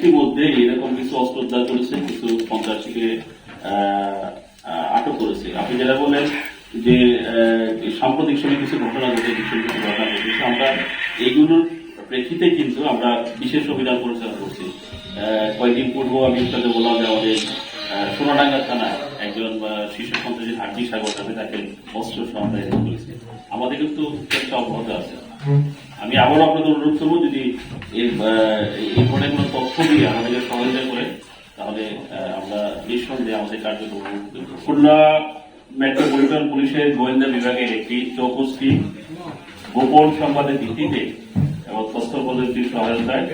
ইতিমধ্যে এরকম কিছু অস্ত্র উদ্ধার করেছে, কিছু সন্ত্রাসীকে আটক করেছে। আপনি যেটা বলেন যে সাম্প্রতিক সময়ে কিছু ঘটনা ঘটে কিছু কিছু ঘটনা ঘটেছে, আমরা এইগুলোর প্রেক্ষিতে কিন্তু আমরা বিশেষ অভিযান পরিচালনা করছি। কয়েকদিন পূর্ব আমি আপনাদের বললাম যে আমাদের সোনাডাঙ্গা থানায় একজন শিশু সন্ত্রাসী হাড্ডি সাগর নামে তাকে অস্ত্র সন্ধান করেছে। আমাদের কিন্তু চেষ্টা অব্যাহত আছে। আমি আবারও আপনাদের অনুরোধ করব, যদি এই ধরনের কোনো তথ্য দিয়ে আমাদেরকে সহযোগিতা করে, তাহলে আমরা নিঃসন্দেহে আমাদের কার্যক্রম খুলনা মেট্রোপলিটন পুলিশের গোয়েন্দা বিভাগের একটি চৌকসটি গোপন সংবাদের ভিত্তিতে এবং তথ্য প্রযুক্তির সহায়তায়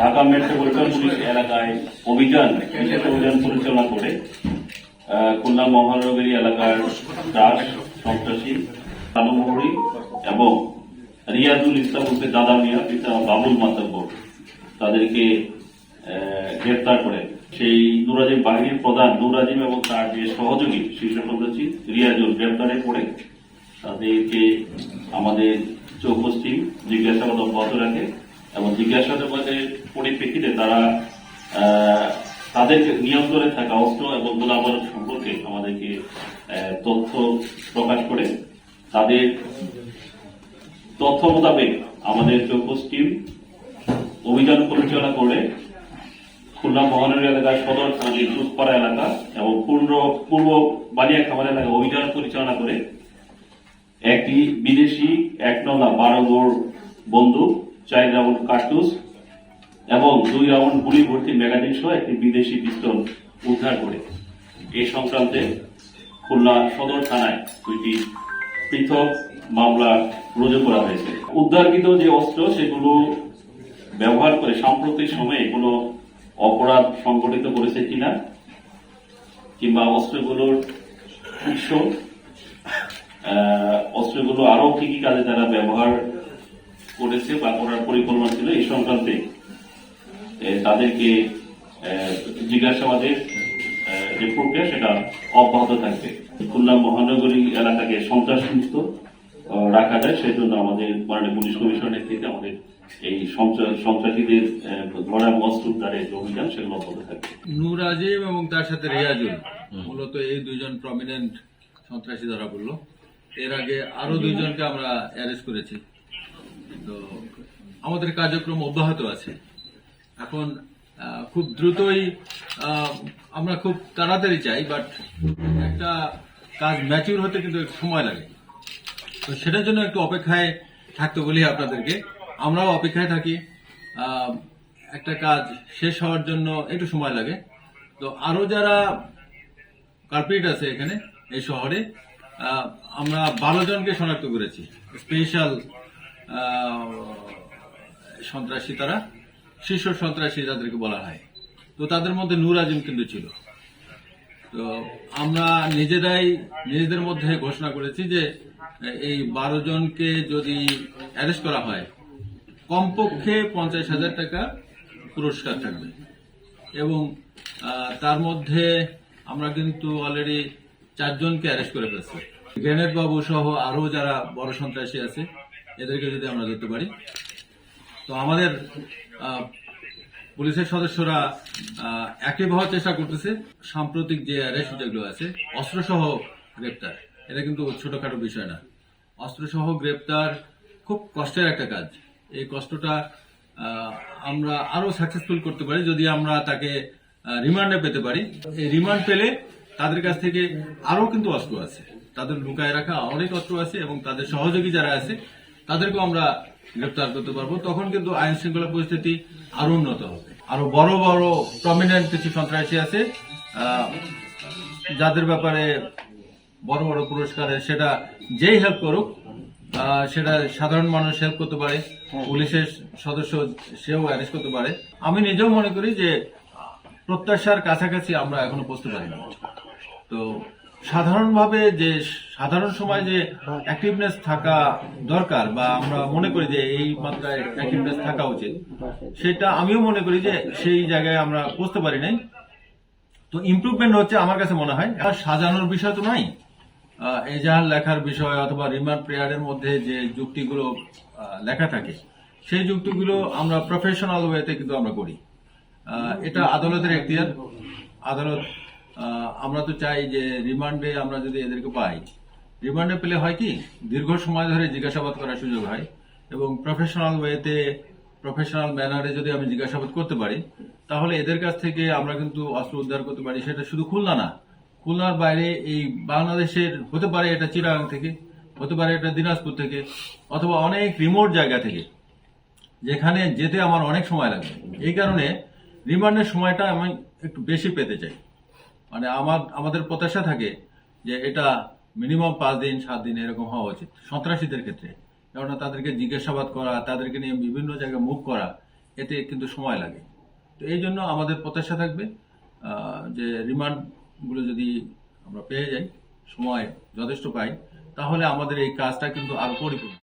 ঢাকা মেট্রোপলিটন পুলিশ এলাকায় অভিযান, বিশেষ অভিযান পরিচালনা করে খুলনা মহানগরী এলাকার ডাক সন্ত্রাসী এবং রিয়াজুল ইসলাম উর্ফে দাদা মিয়া পিতা বাবুল মাতাব্বর তাদেরকে গ্রেপ্তার করে সেই নুরাজিম বাহিনীর প্রধান নুরাজিম এবং তার যে সহযোগী শীর্ষ সন্ত্রাসী রিয়াজুল গ্রেপ্তারে পড়ে। তাদেরকে আমাদের টিম জিজ্ঞাসাবাদ অব্যাহত রাখে এবং জিজ্ঞাসাবাদের পরিপ্রেক্ষিতে তারা আহ, তাদের নিয়ন্ত্রণে থাকা অস্ত্র এবং গোলাবারুদ সম্পর্কে আমাদেরকে তথ্য প্রকাশ করে তাদের তথ্য মোতাবেক আমাদের চৌকস টিম অভিযান পরিচালনা করে খুলনা মহানগরী এলাকার সদর থানার দুধপাড়া এলাকা এবং পূর্ণ, পূর্ব বালিয়া খামার এলাকা অভিযান পরিচালনা করে একটি বিদেশি এক নলা বারো গোড় বন্দুক, চার রাউন্ড কার্টুস এবং দুই রাউন্ড গুলি ভর্তি ম্যাগাজিন সহ একটি বিদেশি পিস্তল উদ্ধার করে। এই সংক্রান্তে খুলনা সদর থানায় দুইটি পৃথক মামলা রুজু করা হয়েছে। উদ্ধারকৃত যে অস্ত্র, সেগুলো ব্যবহার করে সাম্প্রতিক সময়ে কোনো অপরাধ সংগঠিত করেছে কিনা, কিংবা অস্ত্রগুলোর উৎস অস্ত্রগুলো আরও কি কি কাজে তারা ব্যবহার করেছে বা করার পরিকল্পনা ছিল এই সংক্রান্তে তাদেরকে জিজ্ঞাসাবাদের যে প্রক্রিয়া সেটা অব্যাহত থাকবে। খুলনা মহানগরী এলাকাকে সন্ত্রাস মুক্ত রাখা যায় সেজন্য আমাদের মাননীয় পুলিশ কমিশনের নেতৃত্বে আমাদের এই সন্ত্রাসীদের ধরা এবং অস্ত্র উদ্ধারের যে অভিযান সেগুলো অব্যাহত থাকবে। নূর আজিম এবং তার সাথে রিয়াজুল। মূলত এই দুইজন প্রমিনেন্ট সন্ত্রাসী ধরা পড়ল। এর আগে আরও দুইজনকে আমরা অ্যারেস্ট করেছি। তো আমাদের কার্যক্রম অব্যাহত আছে। এখন খুব দ্রুতই আহ, আমরা খুব তাড়াতাড়ি চাই বাট একটা কাজ ম্যাচিউর হতে কিন্তু সময় লাগে। তো সেটার জন্য একটু অপেক্ষায় থাকতে বলি আপনাদেরকে। আমরাও অপেক্ষায় থাকি। একটা কাজ শেষ হওয়ার জন্য একটু সময় লাগে। তো আরও যারা কার্পেট আছে এখানে, এই শহরে আমরা বারো জনকে শনাক্ত করেছি। স্পেশাল সন্ত্রাসী তারা, শীর্ষ সন্ত্রাসী যাদেরকে বলা হয়। তো তাদের মধ্যে নূর আজিম কিন্তু ছিল। তো আমরা নিজেরাই, নিজেদের মধ্যে ঘোষণা করেছি যে এই বারো জনকে যদি অ্যারেস্ট করা হয়, কমপক্ষে পঞ্চাশ হাজার টাকা পুরস্কার থাকবে। এবং তার মধ্যে আমরা কিন্তু অলরেডি চারজনকে অ্যারেস্ট করে ফেলছি। গ্রেনেড বাবু সহ আরও যারা বড় সন্ত্রাসী আছে, এদেরকে যদি আমরা ধরতে পারি। তো আমাদের পুলিশের সদস্যরা অ্যাক্টিভ হওয়ার চেষ্টা করতেছে। সাম্প্রতিক যে অ্যারেস্ট যেগুলো আছে, অস্ত্রসহ গ্রেপ্তার। এটা কিন্তু ছোটখাটো বিষয় না। অস্ত্রসহ গ্রেপ্তার খুব কষ্টের একটা কাজ। এই কষ্টটা আমরা আরও সাকসেসফুল করতে পারি যদি আমরা তাকে রিমান্ডে পেতে পারি। এই রিমান্ড পেলে তাদের কাছ থেকে আরও কিন্তু অস্ত্র আছে। তাদের লুকায় রাখা অনেক অস্ত্র আছে এবং তাদের সহযোগী যারা আছে, তাদেরকেও আমরা গ্রেপ্তার করতে পারব। তখন কিন্তু আইন শৃঙ্খলা পরিস্থিতি আরও উন্নত হবে। আরও বড় বড় প্রমিনেন্ট কিছু সন্ত্রাসী আছে যাদের ব্যাপারে বড় বড় পুরস্কারে সেটা যেই হেল্প করুক সেটা সাধারণ মানুষ হেল্প করতে পারে পুলিশের সদস্য সেও অ্যারেস্ট করতে পারে। আমি নিজেও মনে করি যে প্রত্যাশার কাছাকাছি আমরা এখনও পৌঁছতে পারিনি তো সাধারণভাবে যে সাধারণ সময় যে অ্যাক্টিভনেস থাকা দরকার বা আমরা মনে করি যে এই মাত্রায় অ্যাক্টিভনেস থাকা উচিত সেটা আমিও মনে করি যে সেই জায়গায় আমরা পৌঁছতে পারি নাই। তো ইমপ্রুভমেন্ট হচ্ছে আমার কাছে মনে হয়। আর সাজানোর বিষয় তো নাই। এজাহার লেখার বিষয় অথবা রিমান্ড প্রেয়ারের মধ্যে যে যুক্তিগুলো লেখা থাকে, সেই যুক্তিগুলো আমরা প্রফেশনাল ওয়েতে কিন্তু আমরা করি। এটা আদালতের এখতিয়ার। আদালত আমরা তো চাই যে রিমান্ডে আমরা যদি এদেরকে পাই, রিমান্ডে পেলে হয় কি, দীর্ঘ সময় ধরে জিজ্ঞাসাবাদ করার সুযোগ হয় এবং প্রফেশনাল ওয়েতে প্রফেশনাল ম্যানারে যদি আমি জিজ্ঞাসাবাদ করতে পারি, তাহলে এদের কাছ থেকে আমরা কিন্তু অস্ত্র উদ্ধার করতে পারি, সেটা শুধু খুলনা না খুলনার বাইরে এই বাংলাদেশের হতে পারে এটা চিরাং থেকে, হতে পারে এটা দিনাজপুর থেকে, অথবা অনেক রিমোট জায়গা থেকে, যেখানে যেতে আমার অনেক সময় লাগবে। এই কারণে রিমান্ডের সময়টা আমি একটু বেশি পেতে চাই। মানে আমার, আমাদের প্রত্যাশা থাকে যে এটা মিনিমাম পাঁচ দিন, সাত দিন এরকম হওয়া উচিত, সন্ত্রাসীদের ক্ষেত্রে। কেননা তাদেরকে জিজ্ঞাসাবাদ করা, তাদেরকে নিয়ে বিভিন্ন জায়গায় মুভ করা, এতে কিন্তু সময় লাগে। তো এই জন্য আমাদের প্রত্যাশা থাকবে যে যে রিমান্ডগুলো যদি আমরা পেয়ে যাই, সময় যথেষ্ট পাই, তাহলে আমাদের এই কাজটা কিন্তু আরও পরিপূর্ণ।